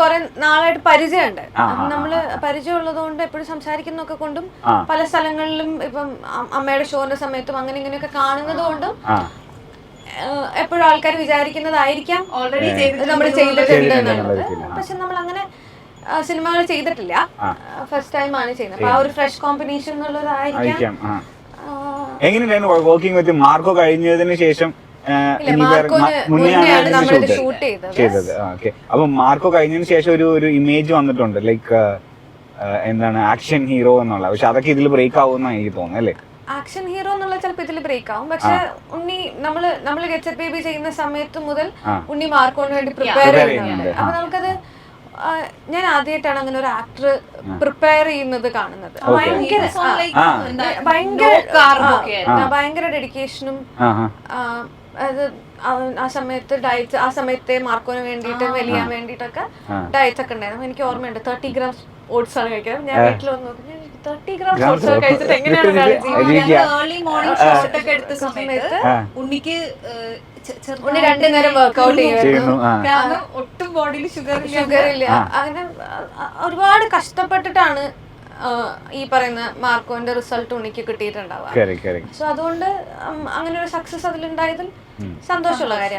കുറെ നാളായിട്ട് പരിചയമുണ്ട്. നമ്മൾ പരിചയമുള്ളത് കൊണ്ട് എപ്പോഴും സംസാരിക്കുന്നൊക്കെ കൊണ്ടും പല സ്ഥലങ്ങളിലും ഇപ്പം അമ്മയുടെ ഷോന്റെ സമയത്തും അങ്ങനെ ഇങ്ങനെയൊക്കെ കാണുന്നത് കൊണ്ടും എപ്പോഴും ആൾക്കാർ വിചാരിക്കുന്നതായിരിക്കാം. ഓൾറെഡി നമ്മൾ ചെയ്തിട്ടുണ്ട് എന്നുള്ളത്. പക്ഷെ നമ്മൾ അങ്ങനെ സിനിമകൾ ചെയ്തിട്ടില്ല. ഫസ്റ്റ് ടൈം ആണ് ചെയ്യുന്നത്. അപ്പൊ ആ ഒരു ഫ്രഷ് കോമ്പിനേഷൻ എന്നുള്ളതായിരിക്കാം. എങ്ങനെയുണ്ടായിരുന്നു വർക്കിംഗ് വിത്ത് മാർക്കോ കഴിഞ്ഞതിന് ശേഷം? Shoot ചെയ്തത്. ഓക്കെ അപ്പൊ മാർക്കോ കഴിഞ്ഞതിന് ശേഷം ഒരു ഒരു ഇമേജ് വന്നിട്ടുണ്ട് ലൈക്ക് എന്താണ് ആക്ഷൻ ഹീറോ എന്നുള്ള. പക്ഷെ അതൊക്കെ ഇതിൽ ബ്രേക്ക് ആവുമെന്നാണ് എനിക്ക് തോന്നുന്നത് അല്ലേ? ആക്ഷൻ ഹീറോ എന്നുള്ള ചിലപ്പോൾ ഇതിൽ ബ്രേക്ക് ആവും. പക്ഷെ ഉണ്ണി നമ്മൾ നമ്മൾ ഗെറ്റ് ബേബി ചെയ്യുന്ന സമയത്ത് മുതൽ ഉണ്ണി മാർക്കോന് വേണ്ടി പ്രിപ്പയർ ചെയ്യുന്നുണ്ട്. അപ്പൊ നമുക്കത് ഞാൻ ആദ്യമായിട്ടാണ് അങ്ങനെ ഒരു ആക്ടർ പ്രിപ്പയർ ചെയ്യുന്നത് കാണുന്നത്. ഭയങ്കര. ഭയങ്കര ഭയങ്കര ഡെഡിക്കേഷനും ആ ആ അത് ആ സമയത്ത് ഡയറ്റ് ആ സമയത്തെ മാർക്കോന് വേണ്ടിയിട്ട് വലിയാൻ വേണ്ടിയിട്ടൊക്കെ ഡയറ്റ് ഒക്കെ ഉണ്ടായിരുന്നു. എനിക്ക് ഓർമ്മയുണ്ട് തേർട്ടി ഗ്രാംസ് ഓട്സ് ആണ് കഴിക്കുന്നത് ഞാൻ വീട്ടിൽ വന്ന് തേർട്ടി ഗ്രാംസ് ഓട്സ് ഒക്കെ കഴിച്ചിട്ട് എങ്ങനെയാണ് സമയത്ത് ഉണ്ണിക്ക് ചെറുതായിട്ട് ഉണ്ണി രണ്ടു നേരം വർക്ക്ഔട്ട് ചെയ്യുന്നു കാരണം ഒട്ടും ബോഡിയിൽ ഷുഗർ ഷുഗർ ഇല്ല. അങ്ങനെ ഒരുപാട് കഷ്ടപ്പെട്ടിട്ടാണ് ഈ പറയുന്ന മാർക്കോന്റെ റിസൾട്ട് ഉണ്ണിക്ക് കിട്ടിയിട്ടുണ്ടാവുക. കറി കറി സോ അതുകൊണ്ട് അങ്ങനെ ഒരു സക്സസ് അതിലുണ്ടായതിൽ സന്തോഷമുള്ള കാര്യമാണ്.